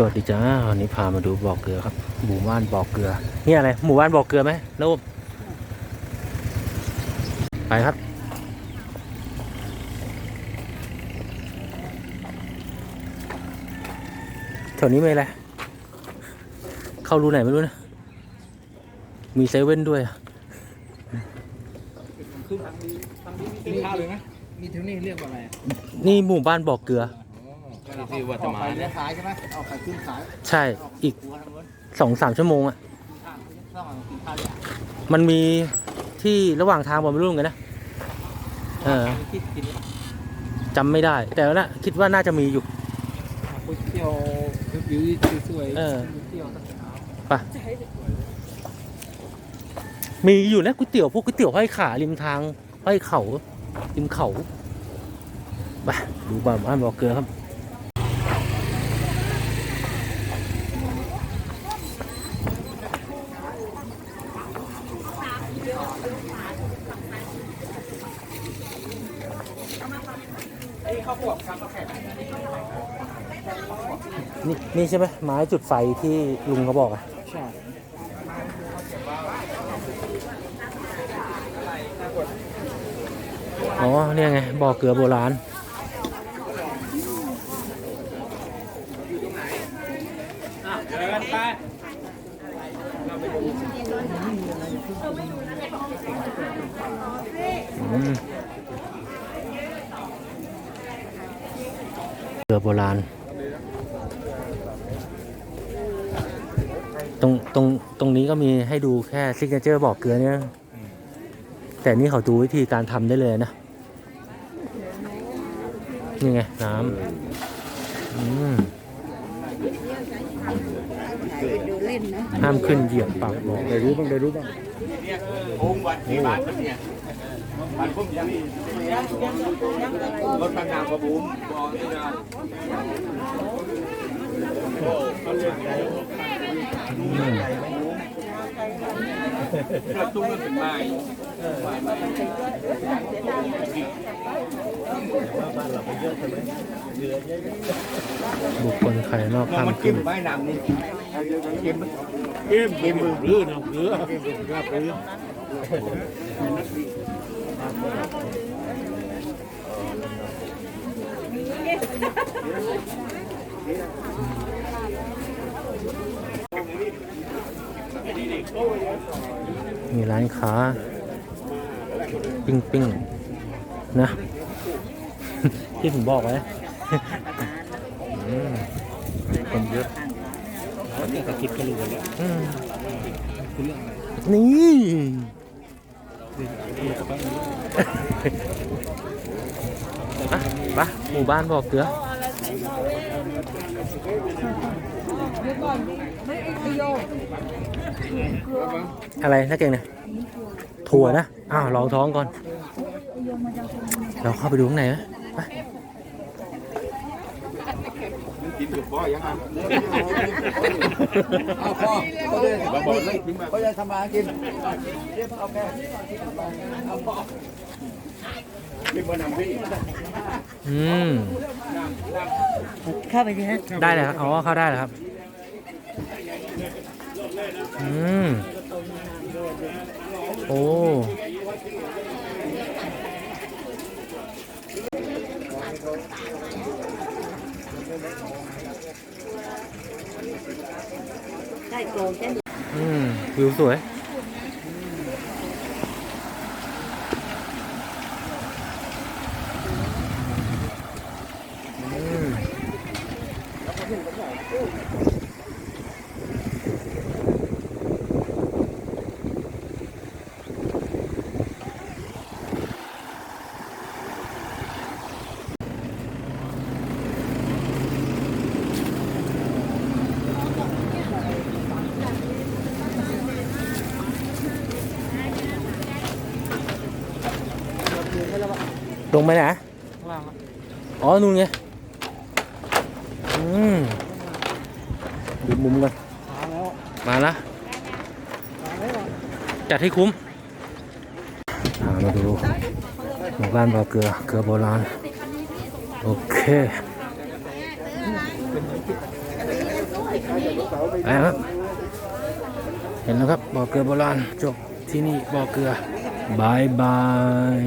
สวัสดีจ้าวันนี้พามาดูบ่อเกลือครับ หมู่บ้านบ่อเกลือ นี่อะไร หมู่บ้านบ่อเกลือไหมลูกไปครับ แถวนี้มีอะไร เข้ารูไหนไม่รู้นะ มีเซเว่นด้วยอะกินข้าวเลยไหมมีเท่านี้เรียกว่าอะไรอะนี่หมู่บ้านบ่อเกลือ ที่ว่าจะมาเนี่ยขายใช่ไหมเอาไข่ขึ้นขายใช่ อีกหัวทางนู้นสองสามชั่วโมงอะข้าวต้องมากินข้าวเนี่ยมันมีที่ระหว่างทางผมไม่รู้เหมือนกันนะ เออคิดกินจำไม่ได้ แต่ว่าน่ะคิดว่าน่าจะมีอยู่ ก๋วยเตี๋ยววิวสวยเออ ก๋วยเตี๋ยวตั้งเช้าไปมีอยู่นะก๋วยเตี๋ยวพวกก๋วยเตี๋ยวห้อยขาริมทางห้อยเขาริมเขาไปดูบ้านบ้านบ่อเกลือครับ นี่นี่ใช่ไหมไม้จุดไฟที่ลุงเขาบอกอะใช่อ๋อเนี่ยไงบ่อเกลือโบราณอืมเรือ โบราณ ตรงตรงตรงนี้ก็มีให้ดูแค่ซิกเนเจอร์บอกเกลือเนี่ยแต่นี่เขาดูวิธีการทำได้เลยนะ นี่ไง น้ำอืมดูเล่นนะห้ามขึ้นเหยียบปากบอกได้รู้บ้างได้รู้บ้าง โอ้วันที่บ้านผมเนี่ยบ้านผมยังรถตำนานกระบุ้มบอกนี่นะโอ้เขาเรียกไงอืมกระตุ้นเป็นไม้บุคคลภายนอกห้ามมันขึ้กิ้นมไม้นำนี่กิ้ มกิ้มกิ้มมือรื้อเนาะรื้อกิ้มมือรื้อมีร้านค้า ปิ้งปิ้งนะ ที่ผมบอกไว้คนเยอะ นี่ก็คิดก็รู้แล้วคือเรื่องอะไรนี่ไปะหมู่บ้านบอกเกลืออะไรนะเก่งเนี่ยถั่วนะ อ้าวลองท้องก่อน เราเข้าไปดูข้างในไหมไป กินถูกบ่อยยังไงเอาพ่อเขาเลยเขาจะทำมากินกิ้มมานำพี่อืมเข้าไปสิฮะได้เลยครับอ๋อเข้าได้เลยครับอืมโอ้ ได้โกงเช่นอืมวิวสวยอืม ลงไปไหนข้างล่างอ๋อ นู่นไง อืมดูมุมกัน มาแล้วมาละมาแล้วจัดให้คุ้มพามาดูหมู่บ้านบ่อเกลือ เกลือโบราณ โอเคไปครับเห็นแล้วครับบ่อเกลือโบราณจบที่นี่บ่อเกลือบายบาย